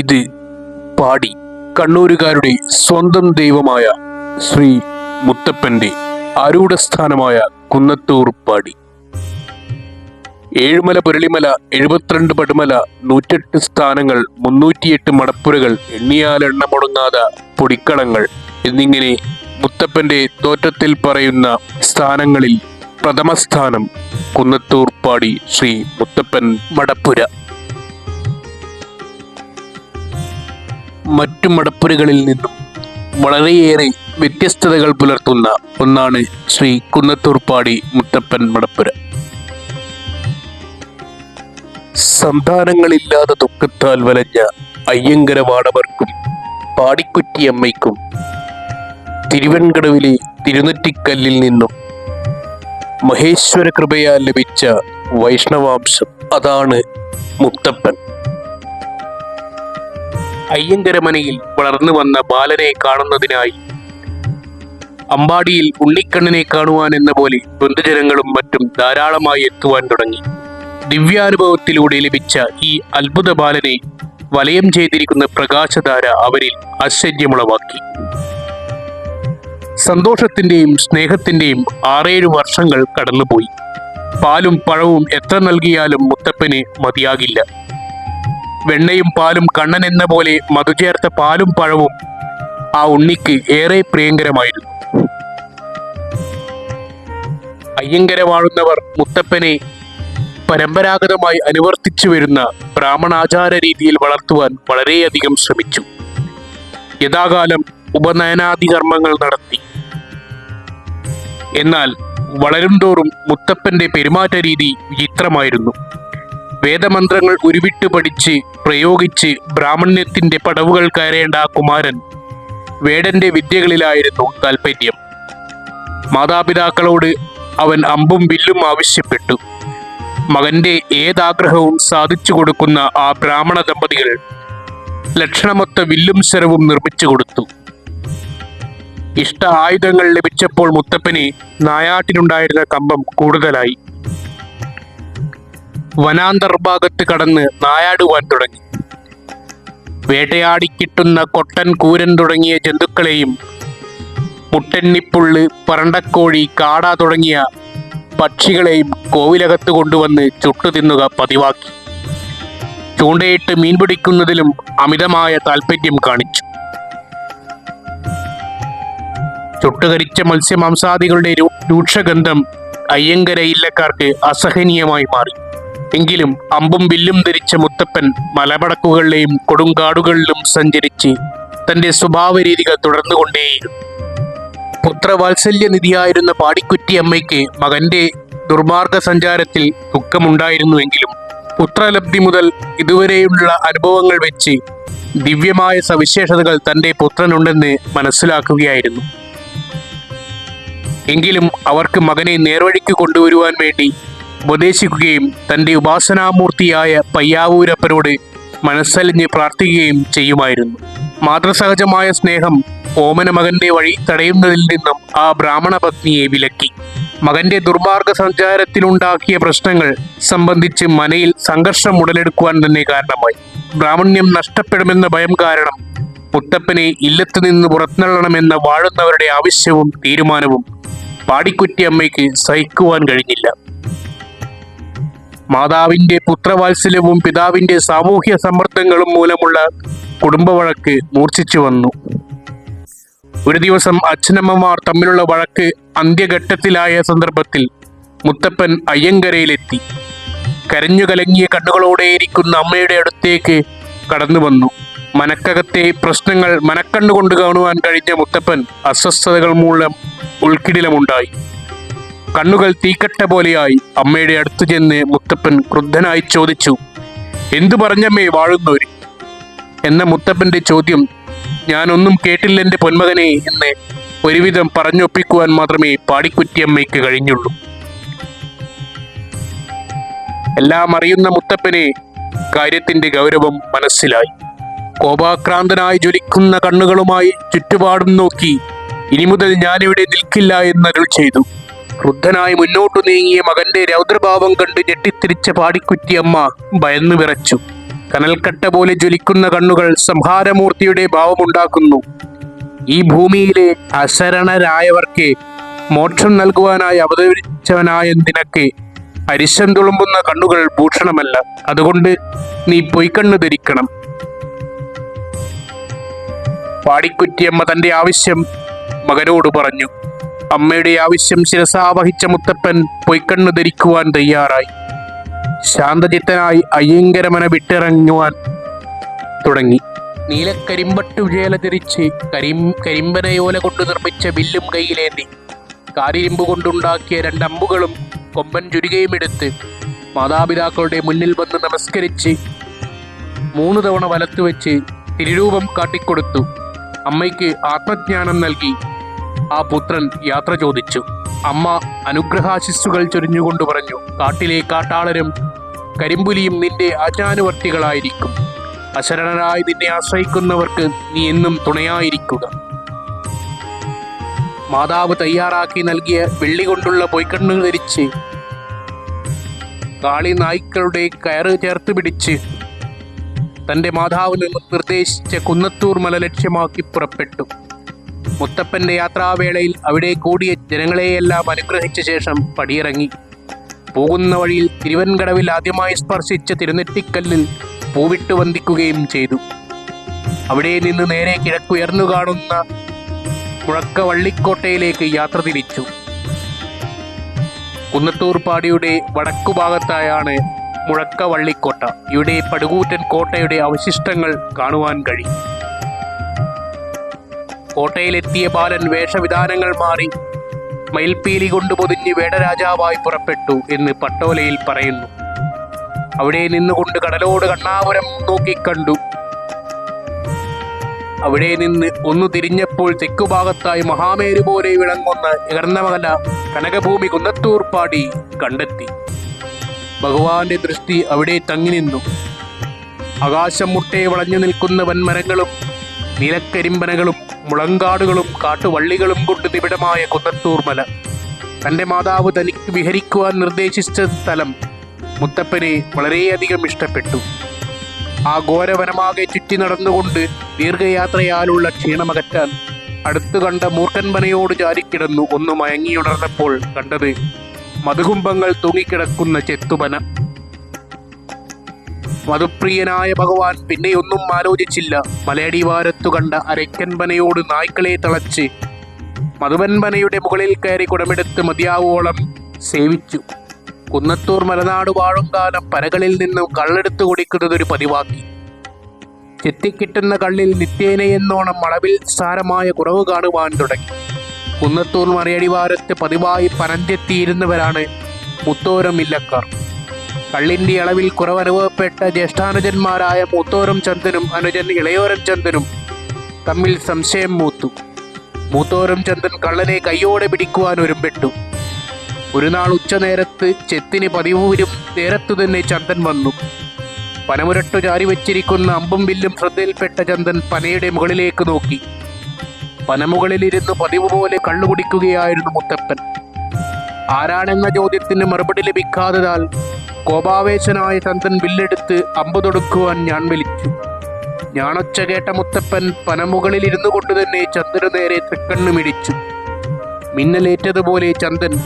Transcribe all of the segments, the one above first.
ഇത് പാടി കണ്ണൂരുകാരുടെ സ്വന്തം ദൈവമായ ശ്രീ മുത്തപ്പന്റെ ആരൂഢസ്ഥാനമായ കുന്നത്തൂർ പാടി. ഏഴുമല പുരളിമല എഴുപത്തിരണ്ട് പടുമല നൂറ്റെട്ട് സ്ഥാനങ്ങൾ മുന്നൂറ്റിയെട്ട് മടപ്പുരകൾ എണ്ണിയാലെണ്ണമുടങ്ങാത പൊടിക്കളങ്ങൾ എന്നിങ്ങനെ മുത്തപ്പന്റെ തോറ്റത്തിൽ പറയുന്ന സ്ഥാനങ്ങളിൽ പ്രഥമസ്ഥാനം കുന്നത്തൂർ പാടി ശ്രീ മുത്തപ്പൻ മടപ്പുര. മറ്റു മടപ്പുരകളിൽ നിന്നും വളരെയേറെ വ്യത്യസ്തതകൾ പുലർത്തുന്ന ഒന്നാണ് ശ്രീ കുന്നത്തൂർപ്പാടി മുത്തപ്പൻ മടപ്പുര. സന്താനങ്ങളില്ലാതെ ദുഃഖത്താൽ വലഞ്ഞ അയ്യങ്കര വാടവർക്കും പാടിക്കുറ്റിയമ്മയ്ക്കും തിരുവൻകടവിലെ തിരുനെറ്റിക്കല്ലിൽ നിന്നും മഹേശ്വര കൃപയാൽ ലഭിച്ച വൈഷ്ണവാംശം അതാണ് മുത്തപ്പൻ. അയ്യങ്കരമനയിൽ വളർന്നു വന്ന ബാലനെ കാണുന്നതിനായി അമ്പാടിയിൽ ഉണ്ണിക്കണ്ണിനെ കാണുവാൻ എന്ന പോലെ ബന്ധുജനങ്ങളും മറ്റും ധാരാളമായി എത്തുവാൻ തുടങ്ങി. ദിവ്യാനുഭവത്തിലൂടെ ലഭിച്ച ഈ അത്ഭുത ബാലനെ വലയം ചെയ്തിരിക്കുന്ന പ്രകാശധാര അവരിൽ ആശ്ചര്യമുളവാക്കി. സന്തോഷത്തിന്റെയും സ്നേഹത്തിന്റെയും ആറേഴു വർഷങ്ങൾ കടന്നുപോയി. പാലും പഴവും എത്ര നൽകിയാലും മുത്തപ്പന് മതിയാകില്ല. വെണ്ണയും പാലും കണ്ണൻ എന്ന പോലെ മധു ചേർത്ത പാലും പഴവും ആ ഉണ്ണിക്ക് ഏറെ പ്രിയങ്കരമായിരുന്നു. അയ്യങ്കര വാഴുന്നവർ മുത്തപ്പനെ പരമ്പരാഗതമായി അനുവർത്തിച്ചു വരുന്ന ബ്രാഹ്മണാചാര രീതിയിൽ വളർത്തുവാൻ വളരെയധികം ശ്രമിച്ചു. യഥാകാലം ഉപനയനാദി കർമ്മങ്ങൾ നടത്തി. എന്നാൽ വളരുംതോറും മുത്തപ്പന്റെ പെരുമാറ്റ രീതി വിചിത്രമായിരുന്നു. വേദമന്ത്രങ്ങൾ ഉരുവിട്ട് പഠിച്ച് പ്രയോഗിച്ച് ബ്രാഹ്മണ്യത്തിന്റെ പടവുകൾ കയറേണ്ട കുമാരൻ വേടന്റെ വിദ്യകളിലായിരുന്നു താല്പര്യം മാതാപിതാക്കളോട് അവൻ അമ്പും വില്ലും ആവശ്യപ്പെട്ടു. മകന്റെ ഏതാഗ്രഹവും സാധിച്ചു കൊടുക്കുന്ന ആ ബ്രാഹ്മണ ദമ്പതികൾ ലക്ഷണമൊത്ത വില്ലും ശരവും നിർമ്മിച്ചു കൊടുത്തു. ഇഷ്ട ആയുധങ്ങൾ ലഭിച്ചപ്പോൾ മുത്തപ്പന് നായാട്ടിനുണ്ടായിരുന്ന കമ്പം കൂടുതലായി. വനാന്തർഭാഗത്ത് കടന്ന് നായാടുവാൻ തുടങ്ങി. വേട്ടയാടിക്കിട്ടുന്ന കൊട്ടൻ കൂരൻ തുടങ്ങിയ ജന്തുക്കളെയും മുട്ടെണ്ണിപ്പുള്ള് പറണ്ടക്കോഴി കാട തുടങ്ങിയ പക്ഷികളെയും കോവിലകത്ത് കൊണ്ടുവന്ന് ചുട്ടു തിന്നുക പതിവാക്കി. ചൂണ്ടയിട്ട് മീൻ പിടിക്കുന്നതിലും അമിതമായ താല്പര്യം കാണിച്ചു. ചുട്ടുകരിച്ച മത്സ്യമാംസാദികളുടെ രൂക്ഷഗന്ധം അയ്യങ്കര ഇല്ലക്കാർക്ക് അസഹനീയമായി മാറി. എങ്കിലും അമ്പും വില്ലും ധരിച്ച മുത്തപ്പൻ മലപടക്കുകളിലെയും കൊടുങ്കാടുകളിലും സഞ്ചരിച്ച് തന്റെ സ്വഭാവ രീതികൾ തുടർന്നുകൊണ്ടേയിരുന്നു പുത്രവാത്സല്യനിധിയായിരുന്ന പാടിക്കുറ്റി അമ്മയ്ക്ക് മകന്റെ ദുർമാർഗ സഞ്ചാരത്തിൽ ദുഃഖമുണ്ടായിരുന്നുവെങ്കിലും പുത്രലബ്ധി മുതൽ ഇതുവരെയുള്ള അനുഭവങ്ങൾ വെച്ച് ദിവ്യമായ സവിശേഷതകൾ തന്റെ പുത്രനുണ്ടെന്ന് മനസ്സിലാക്കുകയായിരുന്നു. എങ്കിലും അവർക്ക് മകനെ നേർവഴിക്ക് കൊണ്ടുവരുവാൻ വേണ്ടി ഉപദേശിക്കുകയും തന്റെ ഉപാസനാമൂർത്തിയായ പയ്യാവൂരപ്പനോട് മനസ്സലിഞ്ഞ് പ്രാർത്ഥിക്കുകയും ചെയ്യുമായിരുന്നു. മാതൃസഹജമായ സ്നേഹം ഓമന മകന്റെ വഴി തടയുന്നതിൽ നിന്നും ആ ബ്രാഹ്മണ പത്നിയെ വിലക്കി. മകന്റെ ദുർമാർഗ സഞ്ചാരത്തിലുണ്ടാക്കിയ പ്രശ്നങ്ങൾ സംബന്ധിച്ച് മനയിൽ സംഘർഷം ഉടലെടുക്കുവാൻ തന്നെ കാരണമായി. ബ്രാഹ്മണ്യം നഷ്ടപ്പെടുമെന്ന ഭയം കാരണം മുത്തപ്പനെ ഇല്ലത്ത് നിന്ന് പുറത്തള്ളണമെന്ന വാഴുന്നവരുടെ ആവശ്യവും തീരുമാനവും പാടിക്കുറ്റി അമ്മയ്ക്ക് സഹിക്കുവാൻ കഴിഞ്ഞില്ല. മാതാവിന്റെ പുത്രവാത്സല്യവും പിതാവിന്റെ സാമൂഹ്യ സമ്മർദ്ദങ്ങളും മൂലമുള്ള കുടുംബവഴക്ക് മൂർച്ഛിച്ചു വന്നു. ഒരു ദിവസം അച്ഛനമ്മമാർ തമ്മിലുള്ള വഴക്ക് അന്ത്യഘട്ടത്തിലായ സന്ദർഭത്തിൽ മുത്തപ്പൻ അയ്യങ്കരയിലെത്തി. കരഞ്ഞു കലങ്ങിയ കണ്ണുകളോടെയിരിക്കുന്ന അമ്മയുടെ അടുത്തേക്ക് കടന്നു വന്നു. മനക്കകത്തെ പ്രശ്നങ്ങൾ മനക്കണ്ണുകൊണ്ട് കാണുവാൻ കഴിഞ്ഞ മുത്തപ്പൻ അസ്വസ്ഥതകൾ മൂലം ഉൾക്കിടിലമുണ്ടായി. കണ്ണുകൾ തീക്കട്ട പോലെയായി അമ്മയുടെ അടുത്തു ചെന്ന് മുത്തപ്പൻ ക്രുദ്ധനായി ചോദിച്ചു എന്തു പറഞ്ഞമ്മേ വാഴുന്നോര്? എന്ന മുത്തപ്പന്റെ ചോദ്യം ഞാനൊന്നും കേട്ടില്ല എന്റെ പൊന്മകനെ എന്ന് ഒരുവിധം പറഞ്ഞൊപ്പിക്കുവാൻ മാത്രമേ പാടിക്കുറ്റിയമ്മയ്ക്ക് കഴിഞ്ഞുള്ളൂ. എല്ലാം അറിയുന്ന മുത്തപ്പനെ കാര്യത്തിന്റെ ഗൗരവം മനസ്സിലായി. കോപാക്രാന്തനായി ജ്വലിക്കുന്ന കണ്ണുകളുമായി ചുറ്റുപാടും നോക്കി ഇനി മുതൽ ഞാനിവിടെ നിൽക്കില്ല എന്നരുൾ ചെയ്തു. ക്രുദ്ധനായി മുന്നോട്ടു നീങ്ങിയ മകന്റെ രൗദ്രഭാവം കണ്ട് ഞെട്ടിത്തിരിച്ച പാടിക്കുറ്റിയമ്മ ഭയന്നു വിറച്ചു. കനൽക്കട്ട പോലെ ജ്വലിക്കുന്ന കണ്ണുകൾ സംഹാരമൂർത്തിയുടെ ഭാവമുണ്ടാക്കുന്നു. ഈ ഭൂമിയിലെ അശരണരായവർക്ക് മോക്ഷം നൽകുവാനായി അവതരിച്ചവനായ നിനക്ക് അരിശം തുളുമ്പുന്ന കണ്ണുകൾ ഭൂഷണമല്ല. അതുകൊണ്ട് നീ പൊയ്ക്കണ്ണു ധരിക്കണം. പാടിക്കുറ്റിയമ്മ തന്റെ ആവശ്യം മകനോട് പറഞ്ഞു. അമ്മയുടെ ആവശ്യം ശിരസാവഹിച്ച മുത്തപ്പൻ പൊയ്ക്കണ്ണു ധരിക്കുവാൻ തയ്യാറായി. ശാന്തചിത്തനായി അയ്യങ്കരമന വിട്ടിറങ്ങുവാൻ തുടങ്ങി. നീലക്കരിമ്പട്ടു വിജയല തിരിച്ച് കരിം കരിമ്പനയോല കൊണ്ട് നിർമ്മിച്ച വില്ലും കയ്യിലേന്തി. കാരിരുമ്പ് കൊണ്ടുണ്ടാക്കിയ രണ്ടമ്പുകളും കൊമ്പൻ ചുരുകയും എടുത്ത് മാതാപിതാക്കളുടെ മുന്നിൽ വന്ന് നമസ്കരിച്ച് മൂന്ന് തവണ വലത്തുവെച്ച് തിരുരൂപം കാട്ടിക്കൊടുത്തു. അമ്മയ്ക്ക് ആത്മജ്ഞാനം നൽകി. ആ പുത്രൻ യാത്ര ചോദിച്ചു. അമ്മ അനുഗ്രഹാശിസ്സുകൾ ചൊരിഞ്ഞുകൊണ്ട് പറഞ്ഞു കാട്ടിലെ കാട്ടാളരും കരിമ്പുലിയും നിന്റെ ആചാനുവർത്തികളായിരിക്കും അശരണരായി നിന്നെ ആശ്രയിക്കുന്നവർക്ക് നീ എന്നും തുണയായിരിക്കുക. മാതാവ് തയ്യാറാക്കി നൽകിയ വെള്ളി കൊണ്ടുള്ള പൊയ്ക്കണ്ണു ധരിച്ച് കാളി നായ്ക്കളുടെ കയറ് ചേർത്ത് പിടിച്ച് തന്റെ മാതാവ് നിർദ്ദേശിച്ച കുന്നത്തൂർ മല ലക്ഷ്യമാക്കി പുറപ്പെട്ടു. മുത്തപ്പന്റെ യാത്രാവേളയിൽ അവിടെ കൂടിയ ജനങ്ങളെയെല്ലാം അനുഗ്രഹിച്ച ശേഷം പടിയിറങ്ങി. പോകുന്ന വഴിയിൽ തിരുവൻകടവിൽ ആദ്യമായി സ്പർശിച്ച തിരുനെറ്റിക്കല്ലിൽ പൂവിട്ട് വന്ദിക്കുകയും ചെയ്തു. അവിടെ നിന്ന് നേരെ കിഴക്കുയർന്നു കാണുന്ന മുഴക്ക വള്ളിക്കോട്ടയിലേക്ക് യാത്ര തിരിച്ചു. കുന്നത്തൂർ പാടിയുടെ വടക്കുഭാഗത്തായാണ് മുഴക്ക വള്ളിക്കോട്ട ഇവിടെ പടുകൂറ്റൻ കോട്ടയുടെ അവശിഷ്ടങ്ങൾ കാണുവാൻ കഴിയും. കോട്ടയിലെത്തിയ ബാലൻ വേഷവിധാനങ്ങൾ മാറി മയിൽപ്പീലി കൊണ്ട് പൊതിഞ്ഞ് വേടരാജാവായി പുറപ്പെട്ടു എന്ന് പട്ടോലയിൽ പറയുന്നു. അവിടെ നിന്നുകൊണ്ട് കടലോട് കണ്ണാപുരം നോക്കിക്കണ്ടു അവിടെ നിന്ന് ഒന്ന് തിരിഞ്ഞപ്പോൾ തെക്കുഭാഗത്തായി മഹാമേരു പോലെ വിളങ്ങുന്ന ഇകർന്നമകല കനകഭൂമി കുന്നത്തൂർ പാടി കണ്ടെത്തി. ഭഗവാന്റെ ദൃഷ്ടി അവിടെ തങ്ങി നിന്നു. ആകാശം മുട്ടേ വളഞ്ഞു നിൽക്കുന്ന വൻമരങ്ങളും നീലക്കരിമ്പനകളും മുളങ്കാടുകളും കാട്ടുവള്ളികളും കൊണ്ട് നിബിഡമായ കുന്നത്തൂർ മല. തന്റെ മാതാവ് തനിക്ക് വിഹരിക്കുവാൻ നിർദ്ദേശിച്ച സ്ഥലം മുത്തപ്പനെ വളരെയധികം ഇഷ്ടപ്പെട്ടു. ആ ഘോരവനമാകെ ചുറ്റി നടന്നുകൊണ്ട് ദീർഘയാത്രയാലുള്ള ക്ഷീണമകറ്റാൻ അടുത്തു കണ്ട മൂർഖൻപനയോട് ചാരിക്കിടന്നു. ഒന്ന് മയങ്ങിയുണർന്നപ്പോൾ കണ്ടത് മധുകുംഭങ്ങൾ തൂങ്ങിക്കിടക്കുന്ന ചെത്തുപന മധുപ്രിയനായ ഭഗവാൻ പിന്നെയൊന്നും ആലോചിച്ചില്ല. മലയടിവാരത്തു കണ്ട അരയ്ക്കൻപനയോട് നായ്ക്കളെ തളച്ച് മധുവൻപനയുടെ മുകളിൽ കയറി കുടമെടുത്ത് മതിയാവോളം സേവിച്ചു. കുന്നത്തൂർ മലനാട് വാഴും കാലം പനകളിൽ നിന്നും കള്ളെടുത്ത് കുടിക്കുന്നതൊരു പതിവാക്കി. ചെത്തിക്കിട്ടുന്ന കള്ളിൽ നിത്യേനയെന്നോണം അളവിൽ സാരമായ കുറവ് കാണുവാൻ തുടങ്ങി. കുന്നത്തൂർ മലയടിവാരത്ത് പതിവായി പനഞ്ചെത്തിയിരുന്നവരാണ് മുത്തോരം ഇല്ലക്കാർ കള്ളിന്റെ അളവിൽ കുറവനുഭവപ്പെട്ട ജ്യേഷ്ഠാനുജന്മാരായ മൂത്തോരം ചന്ദനും അനുജൻ ഇളയോരം ചന്ദനും തമ്മിൽ സംശയം മൂത്തു. മൂത്തോരം ചന്ദൻ കള്ളനെ കൈയോടെ പിടിക്കുവാൻ ഒരുമ്പെട്ടു. ഒരു നാൾ ഉച്ചനേരത്ത് ചെത്തിന് പതിവൂരും നേരത്തു തന്നെ ചന്ദൻ വന്നു. പനമുരട്ടു ചാരി വെച്ചിരിക്കുന്ന അമ്പും വില്ലും ശ്രദ്ധയിൽപ്പെട്ട ചന്ദൻ പനയുടെ മുകളിലേക്ക് നോക്കി. പനമുകളിലിരുന്ന് പതിവ് പോലെ കള്ളു കുടിക്കുകയായിരുന്നു മുത്തപ്പൻ. ആരാണെന്ന ചോദ്യത്തിന് മറുപടി ലഭിക്കാത്തതാൽ കോപാവേശനായ ചന്ദ്രൻ ബില്ലെടുത്ത് അമ്പ് തൊടുക്കുവാൻ ഞാൻ വിളിച്ചു. ഞാനൊച്ച കേട്ട മുത്തപ്പൻ പനമുകളിൽ ഇരുന്നു കൊണ്ട് തന്നെ ചന്ദ്രൻ നേരെ തൃക്കണ്ണു മിടിച്ചു. മിന്നലേറ്റതുപോലെ ചന്ദൻ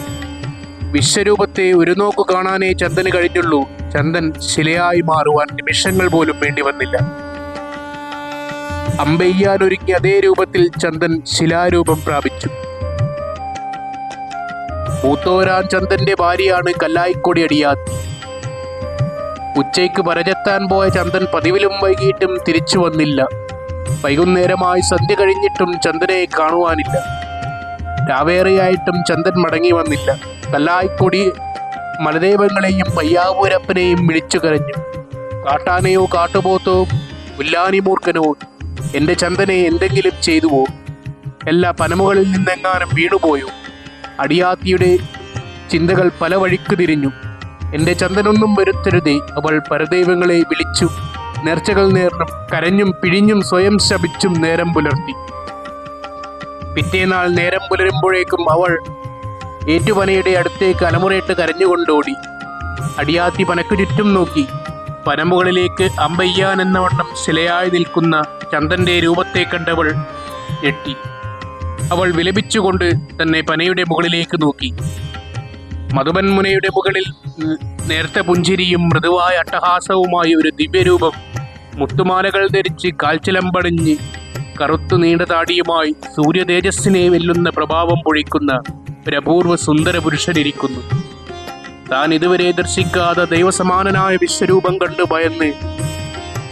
വിശ്വരൂപത്തെ ഒരു നോക്കു കാണാനേ ചന്ദന് കഴിഞ്ഞുള്ളൂ. ചന്ദൻ ശിലയായി മാറുവാൻ നിമിഷങ്ങൾ പോലും വേണ്ടി വന്നില്ല. അമ്പെയ്യാൻ ഒരുങ്ങിയ അതേ രൂപത്തിൽ ചന്ദൻ ശിലാരൂപം പ്രാപിച്ചു. മൂത്തോരാൻ ചന്ദന്റെ ഭാര്യയാണ് കല്ലായിക്കൊടി അടിയാത്തി. ഉച്ചയ്ക്ക് പരചെത്താൻ പോയ ചന്ദൻ പതിവിലും വൈകിട്ടും തിരിച്ചു വന്നില്ല. വൈകുന്നേരമായി സന്ധ്യ കഴിഞ്ഞിട്ടും ചന്ദനെ കാണുവാനില്ല. രാവേറെയായിട്ടും ചന്ദൻ മടങ്ങി വന്നില്ല. കല്ലായിക്കൊടി മലദേവങ്ങളെയും പയ്യാവൂരപ്പനെയും വിളിച്ചു കരഞ്ഞു. കാട്ടാനയോ കാട്ടുപോത്തോ ഉല്ലാനിമൂർഖനോ എന്റെ ചന്ദനെ എന്തെങ്കിലും ചെയ്തുവോ? എല്ലാ പനമുകളിൽ നിന്നെങ്ങാനും വീണുപോയോ? അടിയാത്തിയുടെ ചിന്തകൾ പല വഴിക്ക് തിരിഞ്ഞു. എന്റെ ചന്ദനൊന്നും വരുത്തരുതേ. അവൾ പരദൈവങ്ങളെ വിളിച്ചു. നേർച്ചകൾ നേർന്നും കരഞ്ഞും പിഴിഞ്ഞും സ്വയം ശപിച്ചും നേരം പുലർത്തി. പിറ്റേനാൾ നേരം പുലരുമ്പോഴേക്കും അവൾ ഏറ്റുപനയുടെ അടുത്തേക്ക് അലമുറയിട്ട് കരഞ്ഞുകൊണ്ടോടി. അടിയാത്തി പനക്കു ചുറ്റും നോക്കി. പനമുകളിലേക്ക് അമ്പയ്യാൻ എന്ന വണ്ണം ശിലയായി നിൽക്കുന്ന ചന്ദന്റെ രൂപത്തെ കണ്ടവൾ ഞെട്ടി. അവൾ വിലപിച്ചുകൊണ്ട് തന്നെ പനയുടെ മുകളിലേക്ക് നോക്കി. മധുബൻ മുനയുടെ മുകളിൽ നേർത്ത പുഞ്ചിരിയും മൃദുവായ അട്ടഹാസവുമായ ഒരു ദിവ്യരൂപം മുത്തുമാലകൾ ധരിച്ച് കാൽച്ചിലമ്പടിഞ്ഞ് കറുത്തു നീണ്ട താടിയുമായി സൂര്യതേജസ്സിനെ വെല്ലുന്ന പ്രഭാവം പൊഴിക്കുന്ന ഒരു അപൂർവ സുന്ദര പുരുഷനിരിക്കുന്നു താൻ ഇതുവരെ ദർശിക്കാതെ ദൈവസമാനനായ വിശ്വരൂപം കണ്ടു ഭയന്ന്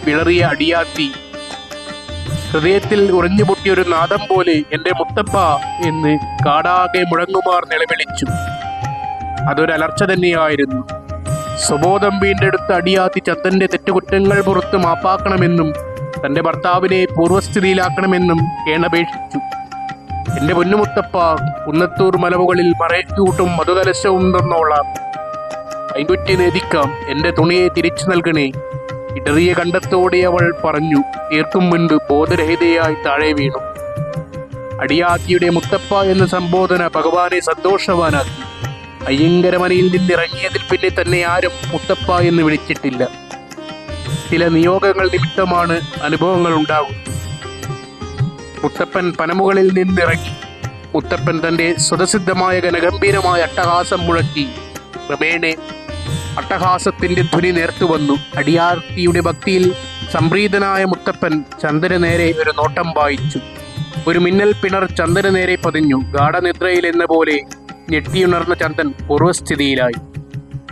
വിളറിയ അടിയാത്തി ഹൃദയത്തിൽ ഉറഞ്ഞുപൊട്ടിയൊരു നാദം പോലെ എന്റെ മുത്തപ്പ എന്ന് കാടാകെ മുഴങ്ങുമാർ നിലവിളിച്ചു. അതൊരലർച്ച തന്നെയായിരുന്നു. സ്വബോധം അടുത്ത് അടിയാത്തി ചന്ദന്റെ തെറ്റുകുറ്റങ്ങൾ പുറത്ത് മാപ്പാക്കണമെന്നും തന്റെ ഭർത്താവിനെ പൂർവസ്ഥിതിയിലാക്കണമെന്നും കേണപേക്ഷിച്ചു. എന്റെ പൊന്നുമുത്തപ്പ കുന്നത്തൂർ മലമുകളിൽ മറയൂട്ടും മധുകലശവും തന്നോളാം. കൈകുറ്റി നേദിക്കാം എന്റെ തുണിയെ തിരിച്ചു നൽകണേ ഇടറിയ കണ്ടത്തോടെ അവൾ പറഞ്ഞു. തീർക്കും മുൻപ് ബോധരഹിതയായി താഴെ വീണു. അടിയാത്തിയുടെ മുത്തപ്പ എന്ന സംബോധന ഭഗവാനെ സന്തോഷവാനാക്കി. അയ്യങ്കരമനയിൽ നിന്നിറങ്ങിയതിൽ പിന്നെ തന്നെ ആരും മുത്തപ്പ എന്ന് വിളിച്ചിട്ടില്ല. ചില നിയോഗങ്ങൾ നിമിത്തമാണ് അനുഭവങ്ങൾ ഉണ്ടാകും മുത്തപ്പൻ പനമുകളിൽ നിന്നിറങ്ങി മുത്തപ്പൻ തന്റെ സ്വതസിദ്ധമായ ഘനഗംഭീരമായ അട്ടഹാസം മുഴക്കി. ക്രമേണ അട്ടഹാസത്തിന്റെ ധ്വനി നേർത്തു വന്നു. അടിയാർത്തിയുടെ ഭക്തിയിൽ സംപ്രീതനായ മുത്തപ്പൻ ചന്ദ്രന് നേരെ ഒരു നോട്ടം വായിച്ചു. ഒരു മിന്നൽ പിണർ ചന്ദ്രന് നേരെ പതിഞ്ഞു. ഗാഠനിദ്രയിൽ എന്ന പോലെ ഞെട്ടിയുണർന്ന ചന്ദൻ പൂർവസ്ഥിതിയിലായി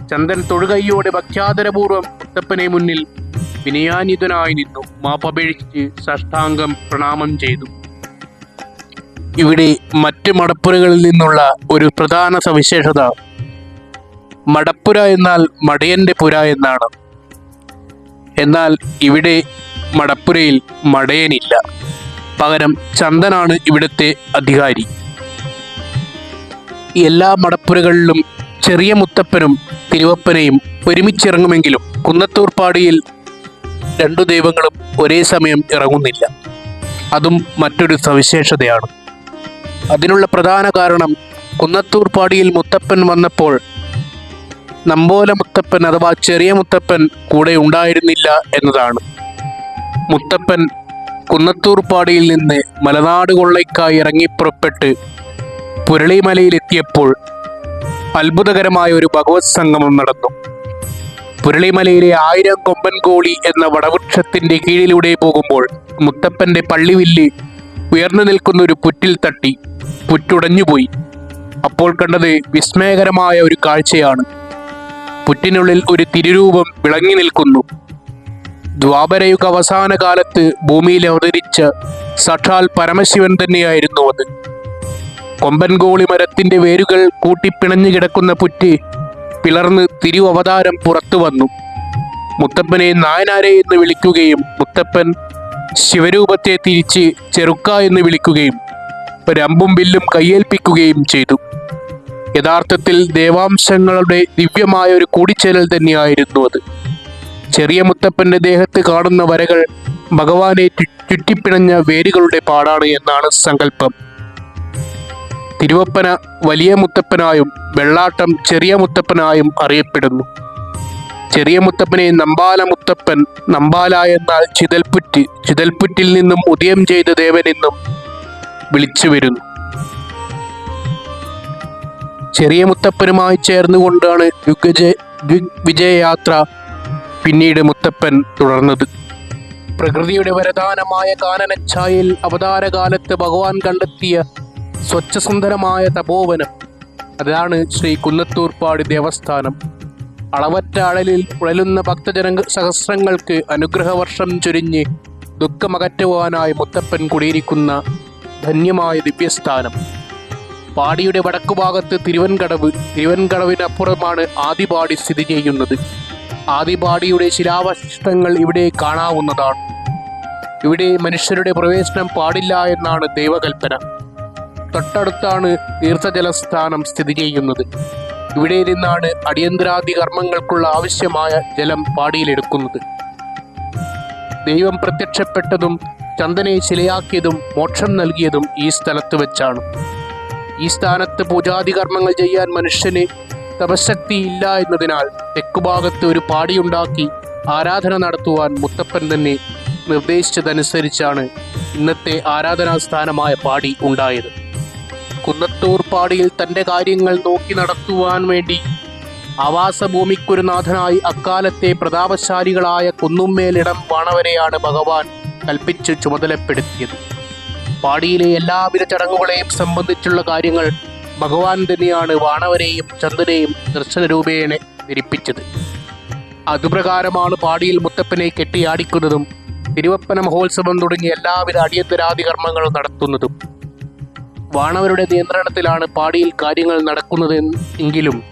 ചന്ദൻ തൊഴുകൈയോടെ ഭക്ഷ്യാദരപൂർവം മുത്തപ്പനെ മുന്നിൽ വിനയാനിതനായി നിന്നു. മാപ്പപേക്ഷിച്ച് സഷ്ടാംഗം പ്രണാമം ചെയ്തു. ഇവിടെ മറ്റ് മടപ്പുരകളിൽ നിന്നുള്ള ഒരു പ്രധാന സവിശേഷത മടപ്പുര എന്നാൽ മടയന്റെ പുര എന്നാണ്. എന്നാൽ ഇവിടെ മടപ്പുരയിൽ മടയനില്ല. പകരം ചന്ദനാണ് ഇവിടുത്തെ അധികാരി. എല്ലാ മടപ്പുരകളിലും ചെറിയ മുത്തപ്പനും തിരുവപ്പനയും ഒരുമിച്ചിറങ്ങുമെങ്കിലും കുന്നത്തൂർപ്പാടിയിൽ രണ്ടു ദൈവങ്ങളും ഒരേ സമയം ഇറങ്ങുന്നില്ല. അതും മറ്റൊരു സവിശേഷതയാണ്. അതിനുള്ള പ്രധാന കാരണം കുന്നത്തൂർപ്പാടിയിൽ മുത്തപ്പൻ വന്നപ്പോൾ നമ്പോല മുത്തപ്പൻ അഥവാ ചെറിയ മുത്തപ്പൻ കൂടെ ഉണ്ടായിരുന്നില്ല എന്നതാണ്. മുത്തപ്പൻ കുന്നത്തൂർപ്പാടിയിൽ നിന്ന് മലനാട് കൊള്ളയ്ക്കായി ഇറങ്ങിപ്പുറപ്പെട്ട് പുരളിമലയിലെത്തിയപ്പോൾ അത്ഭുതകരമായ ഒരു ഭഗവത് സംഗമം നടന്നു. പുരളിമലയിലെ ആയിരം കൊമ്പൻ കോളി എന്ന വടവൃക്ഷത്തിന്റെ കീഴിലൂടെ പോകുമ്പോൾ മുത്തപ്പന്റെ പള്ളിവില്ല് ഉയർന്നു നിൽക്കുന്ന ഒരു പുറ്റിൽ തട്ടി പുറ്റുടഞ്ഞുപോയി. അപ്പോൾ കണ്ടത് വിസ്മയകരമായ ഒരു കാഴ്ചയാണ്. പുറ്റിനുള്ളിൽ ഒരു തിരുരൂപം വിളങ്ങി നിൽക്കുന്നു. ദ്വാപരയുഗ അവസാന കാലത്ത് ഭൂമിയിൽ അവതരിച്ച സഠാൽ പരമശിവൻ തന്നെയായിരുന്നു അത്. കൊമ്പൻകോളി മരത്തിന്റെ വേരുകൾ കൂട്ടിപ്പിണഞ്ഞു കിടക്കുന്ന പുറ്റ് പിളർന്ന് തിരു അവതാരം പുറത്തു വന്നു. മുത്തപ്പനെ നായനാരെ എന്ന് വിളിക്കുകയും മുത്തപ്പൻ ശിവരൂപത്തെ തിരിച്ച് ചെറുക്ക എന്ന് വിളിക്കുകയും ഒരമ്പും വില്ലും കയ്യേൽപ്പിക്കുകയും ചെയ്തു. യഥാർത്ഥത്തിൽ ദേവാംശങ്ങളുടെ ദിവ്യമായ ഒരു കൂടിച്ചേരൽ തന്നെയായിരുന്നു അത്. ചെറിയ മുത്തപ്പന്റെ ദേഹത്ത് കാണുന്ന വരകൾ ഭഗവാനെ ചുറ്റിപ്പിണഞ്ഞ വേരുകളുടെ പാടാണ് എന്നാണ് സങ്കല്പം. തിരുവപ്പന വലിയ മുത്തപ്പനായും വെള്ളാട്ടം ചെറിയ മുത്തപ്പനായും അറിയപ്പെടുന്നു. ചെറിയ മുത്തപ്പനെ നമ്പാല മുത്തപ്പൻ നമ്പാല എന്നാൽ ചിതൽപുറ്റ് ചിതൽപുറ്റിൽ നിന്നും ഉദയം ചെയ്ത ദേവനെന്നും വിളിച്ചു വരുന്നു. ചെറിയ മുത്തപ്പനുമായി ചേർന്നുകൊണ്ടാണ് യുഗജ- ദിഗ്വിജയയാത്ര പിന്നീട് മുത്തപ്പൻ തുടർന്നത്. പ്രകൃതിയുടെ വരദാനമായ കാനനച്ചായയിൽ അവതാരകാലത്ത് ഭഗവാൻ കണ്ടെത്തിയ സ്വച്ഛസുന്ദരമായ തപോവനം. അതാണ് ശ്രീ കുന്നത്തൂർപ്പാടി ദേവസ്ഥാനം. അളവറ്റ അഴലിൽ ഉഴലുന്ന ഭക്തജന സഹസ്രങ്ങൾക്ക് അനുഗ്രഹവർഷം ചൊരിഞ്ഞ് ദുഃഖമകറ്റുവാനായി മുത്തപ്പൻ കുടിയിരിക്കുന്ന ധന്യമായ ദിവ്യസ്ഥാനം. പാടിയുടെ വടക്കുഭാഗത്ത് തിരുവൻകടവ് തിരുവൻകടവിനപ്പുറമാണ് ആദിപാടി സ്ഥിതി ചെയ്യുന്നത്. ആദിപാടിയുടെ ശിലാവശിഷ്ടങ്ങൾ ഇവിടെ കാണാവുന്നതാണ്. ഇവിടെ മനുഷ്യരുടെ പ്രവേശനം പാടില്ല എന്നാണ് ദൈവകൽപ്പന. തൊട്ടടുത്താണ് തീർത്ഥജലസ്ഥാനം സ്ഥിതി ചെയ്യുന്നത്. ഇവിടെ നിന്നാണ് അടിയന്തരാദി കർമ്മങ്ങൾക്കുള്ള ആവശ്യമായ ജലം പാടിയിലെടുക്കുന്നത്. ദൈവം പ്രത്യക്ഷപ്പെട്ടതും ചന്ദനെ ശിലയാക്കിയതും മോക്ഷം നൽകിയതും ഈ സ്ഥലത്ത് വെച്ചാണ്. ഈ സ്ഥാനത്ത് പൂജാതി കർമ്മങ്ങൾ ചെയ്യാൻ മനുഷ്യന് തപശക്തി ഇല്ല എന്നതിനാൽ തെക്കുഭാഗത്ത് ഒരു പാടിയുണ്ടാക്കി ആരാധന നടത്തുവാൻ മുത്തപ്പൻ തന്നെ നിർദ്ദേശിച്ചതനുസരിച്ചാണ് ഇന്നത്തെ ആരാധനാസ്ഥാനമായ പാടി ഉണ്ടായത്. കുന്നത്തൂർ തന്റെ കാര്യങ്ങൾ നോക്കി നടത്തുവാൻ വേണ്ടി ആവാസഭൂമിക്കൊരു നാഥനായി അക്കാലത്തെ പ്രതാപശാലികളായ കുന്നുമ്മേലിടം വാണവരെയാണ് ഭഗവാൻ കൽപ്പിച്ച് ചുമതലപ്പെടുത്തിയത്. പാടിയിലെ എല്ലാവിധ ചടങ്ങുകളെയും സംബന്ധിച്ചുള്ള കാര്യങ്ങൾ ഭഗവാൻ തന്നെയാണ് വാണവരെയും ചന്ദ്രനെയും ദർശനരൂപേണ ധരിപ്പിച്ചത്. അതുപ്രകാരമാണ് പാടിയിൽ മുത്തപ്പനെ കെട്ടിയാടിക്കുന്നതും തിരുവപ്പന മഹോത്സവം തുടങ്ങി എല്ലാവിധ അടിയന്തരാദി കർമ്മങ്ങളും നടത്തുന്നതും. വാണവരുടെ നിയന്ത്രണത്തിലാണ് പാടിയിൽ കാര്യങ്ങൾ നടക്കുന്നത് എങ്കിലും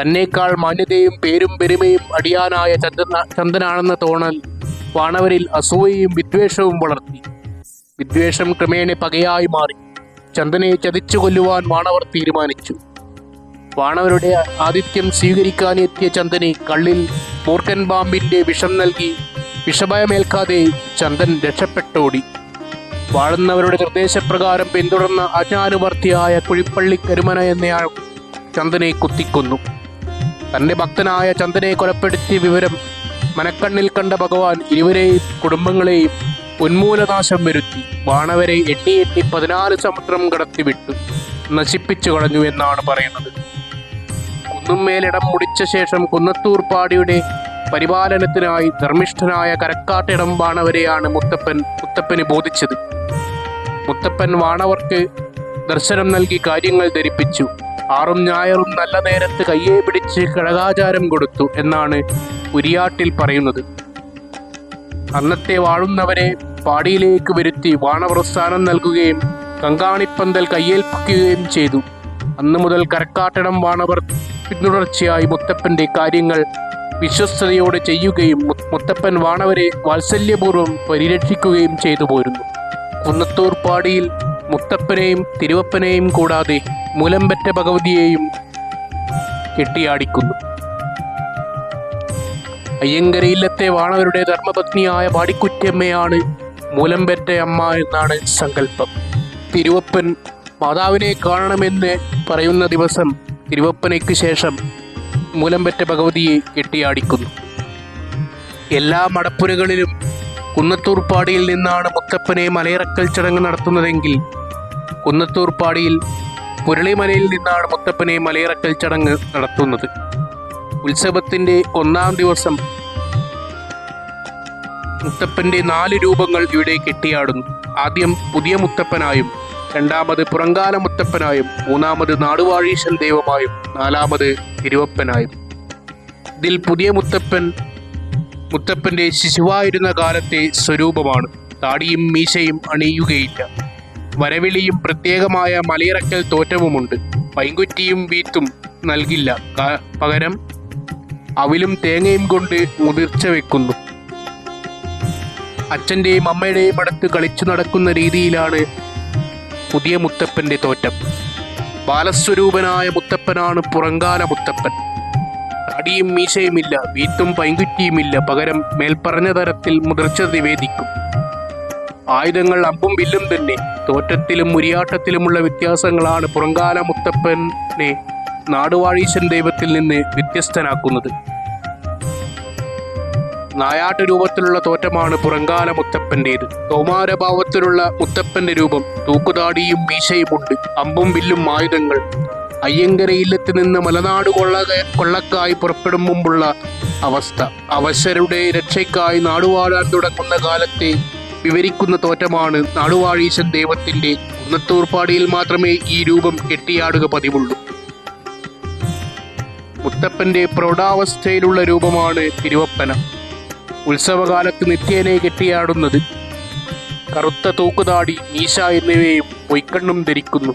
തന്നേക്കാൾ മാന്യതയും പേരും പെരുമയും അടിയാനായ ചന്ദന ചന്ദനാണെന്ന തോണൽ വാണവരിൽ അസൂയയും വിദ്വേഷവും വളർത്തി. വിദ്വേഷം ക്രമേണ പകയായി മാറി. ചന്ദനെ ചതിച്ചു കൊല്ലുവാൻ വാണവർ തീരുമാനിച്ചു. വാണവരുടെ ആതിഥ്യം സ്വീകരിക്കാനെത്തിയ ചന്ദനെ കള്ളിൽ മൂർഖൻ പാമ്പിന്റെ വിഷം നൽകി വിഷഭയമേൽക്കാതെ ചന്ദൻ രക്ഷപ്പെട്ടോടി. വാഴുന്നവരുടെ നിർദ്ദേശപ്രകാരം പിന്തുടർന്ന അജ്ഞാനുവർത്തിയായ കുഴിപ്പള്ളി കരുമന എന്നയാൾ ചന്ദനെ കുത്തിക്കൊന്നു. തന്റെ ഭക്തനായ ചന്ദനെ കൊലപ്പെടുത്തിയ വിവരം മനക്കണ്ണിൽ കണ്ട ഭഗവാൻ ഇരുവരെയും കുടുംബങ്ങളെയും ഉന്മൂലനാശം വരുത്തി. വാണവരെ എണ്ണി എണ്ണി പതിനാല് സമുദ്രം കടത്തിവിട്ടു. നശിപ്പിച്ചു കളഞ്ഞു എന്നാണ് പറയുന്നത്. കുന്നുമേലിടം മുടിച്ച ശേഷം കുന്നത്തൂർ പാടിയുടെ പരിപാലനത്തിനായി ധർമ്മിഷ്ഠനായ കരക്കാട്ടിടം വാണവരെയാണ് മുത്തപ്പൻ മുത്തപ്പന് ബോധിച്ചത്. മുത്തപ്പൻ വാണവർക്ക് ദർശനം നൽകി കാര്യങ്ങൾ ധരിപ്പിച്ചു. ആറും ഞായറും നല്ല നേരത്ത് കയ്യെ പിടിച്ച് കഴകാചാരം കൊടുത്തു എന്നാണ് ഉരിയാട്ടിൽ പറയുന്നത്. അന്നത്തെ വാഴുന്നവരെ പാടിയിലേക്ക് വരുത്തി വാണപ്രസ്ഥാനം നൽകുകയും കങ്കാണിപ്പന്തൽ കയ്യേൽപ്പിക്കുകയും ചെയ്തു. അന്നു മുതൽ കരക്കാട്ടണം വാണവർ പിന്തുടർച്ചയായി മുത്തപ്പന്റെ കാര്യങ്ങൾ വിശ്വസ്തയോടെ ചെയ്യുകയും മുത്തപ്പൻ വാണവരെ വാത്സല്യപൂർവം പരിരക്ഷിക്കുകയും ചെയ്തു പോരുന്നു. കുന്നത്തൂർ പാടിയിൽ മുത്തപ്പനെയും തിരുവപ്പനെയും കൂടാതെ മൂലമ്പറ്റ ഭഗവതിയെയും കെട്ടിയാടിക്കുന്നു. അയ്യങ്കരയില്ലത്തെ വാണവരുടെ ധർമ്മപത്നിയായ പാടിക്കുറ്റിയമ്മയാണ് മൂലമ്പറ്റ അമ്മ എന്നാണ് സങ്കല്പം. തിരുവപ്പൻ മാതാവിനെ കാണണമെന്ന് പറയുന്ന ദിവസം തിരുവപ്പനയ്ക്ക് ശേഷം മൂലമ്പറ്റ ഭഗവതിയെ കെട്ടിയാടിക്കുന്നു. എല്ലാ മടപ്പുരകളിലും കുന്നത്തൂർ പാടിയിൽ നിന്നാണ് മുത്തപ്പനെ മലയിറക്കൽ ചടങ്ങ് നടത്തുന്നതെങ്കിൽ കുന്നത്തൂർപ്പാടിയിൽ മുരളിമലയിൽ നിന്നാണ് മുത്തപ്പനെ മലയിറക്കൽ ചടങ്ങ് നടത്തുന്നത്. ഉത്സവത്തിന്റെ ഒന്നാം ദിവസം മുത്തപ്പന്റെ നാല് രൂപങ്ങൾ ഇവിടെ കെട്ടിയാടുന്നു. ആദ്യം പുതിയ മുത്തപ്പനായും രണ്ടാമത് പുറങ്കാല മുത്തപ്പനായും മൂന്നാമത് നാടുവാഴീശൻ ദൈവമായും നാലാമത് തിരുവപ്പനായും. ഇതിൽ പുതിയ മുത്തപ്പൻ മുത്തപ്പന്റെ ശിശുവായിരുന്ന കാലത്തെ സ്വരൂപമാണ്. താടിയും മീശയും അണിയുകയില്ല. വരവിളിയും പ്രത്യേകമായ മലയിറക്കൽ തോറ്റവുമുണ്ട്. പൈങ്കുറ്റിയും വീത്തും നൽകില്ല. പകരം അവിലും തേങ്ങയും കൊണ്ട് മുതിർച്ച വെക്കുന്നു. അച്ഛന്റെയും അമ്മയുടെയും അടുത്ത് കളിച്ചു നടക്കുന്ന രീതിയിലാണ് പുതിയ മുത്തപ്പന്റെ തോറ്റം. ബാലസ്വരൂപനായ മുത്തപ്പനാണ് പുറങ്കാല മുത്തപ്പൻ. താടിയും മീശയുമില്ല വീത്തും പൈങ്കുറ്റിയുമില്ല പകരം മേൽപ്പറഞ്ഞ തരത്തിൽ മുതിർച്ച നിവേദിക്കും. ആയുധങ്ങൾ അമ്പും വില്ലും തന്നെ തോറ്റത്തിലും മുരിയാട്ടത്തിലുമുള്ള വ്യത്യാസങ്ങളാണ് പുറങ്കാല മുത്തപ്പനെ നാടുവാഴീശൻ ദൈവത്തിൽ നിന്ന് വ്യത്യസ്തനാക്കുന്നത്. നായാട്ട് രൂപത്തിലുള്ള തോറ്റമാണ് പുറങ്കാല മുത്തപ്പന്റേത് കൗമാരഭാവത്തിലുള്ള മുത്തപ്പന്റെ രൂപം തൂക്കുതാടിയും മീശയുമുണ്ട് അമ്പും വില്ലും ആയുധങ്ങൾ. അയ്യങ്കരയില്ലത്ത് നിന്ന് മലനാട് കൊള്ള കൊള്ളക്കായി പുറപ്പെടും മുമ്പുള്ള അവസ്ഥ. അവശരുടെ രക്ഷയ്ക്കായി നാടുവാഴാൻ തുടങ്ങുന്ന കാലത്തെ വിവരിക്കുന്ന തോറ്റമാണ് നാടുവാഴീശൻ ദൈവത്തിന്റെ കുന്നത്തൂർപ്പാടിയിൽ മാത്രമേ ഈ രൂപം കെട്ടിയാടുക പതിവുള്ളൂ. മുത്തപ്പന്റെ പ്രൗഢാവസ്ഥയിലുള്ള രൂപമാണ് തിരുവപ്പന. ഉത്സവകാലത്ത് നിത്യേനെ കെട്ടിയാടുന്നത് കറുത്ത തൂക്കുതാടി മീശ എന്നിവയും പൊയ്ക്കണ്ണും ധരിക്കുന്നു.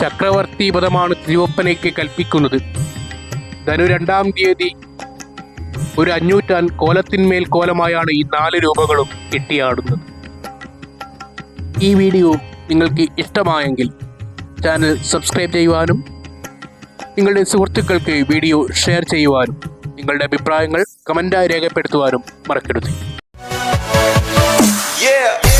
ചക്രവർത്തി പദമാണ് തിരുവപ്പനയ്ക്ക് കൽപ്പിക്കുന്നത്. ധനു രണ്ടാം തീയതി ഒരു അഞ്ഞൂറ്റാൻ കോലത്തിന്മേൽ കോലമായാണ് ഈ നാല് രൂപകളും കെട്ടിയാടുന്നത്. ഈ വീഡിയോ നിങ്ങൾക്ക് ഇഷ്ടമായെങ്കിൽ ചാനൽ സബ്സ്ക്രൈബ് ചെയ്യുവാനും നിങ്ങളുടെ സുഹൃത്തുക്കൾക്ക് വീഡിയോ ഷെയർ ചെയ്യുവാനും നിങ്ങളുടെ അഭിപ്രായങ്ങൾ കമന്റായി രേഖപ്പെടുത്തുവാനും മറക്കരുത്. Yeah.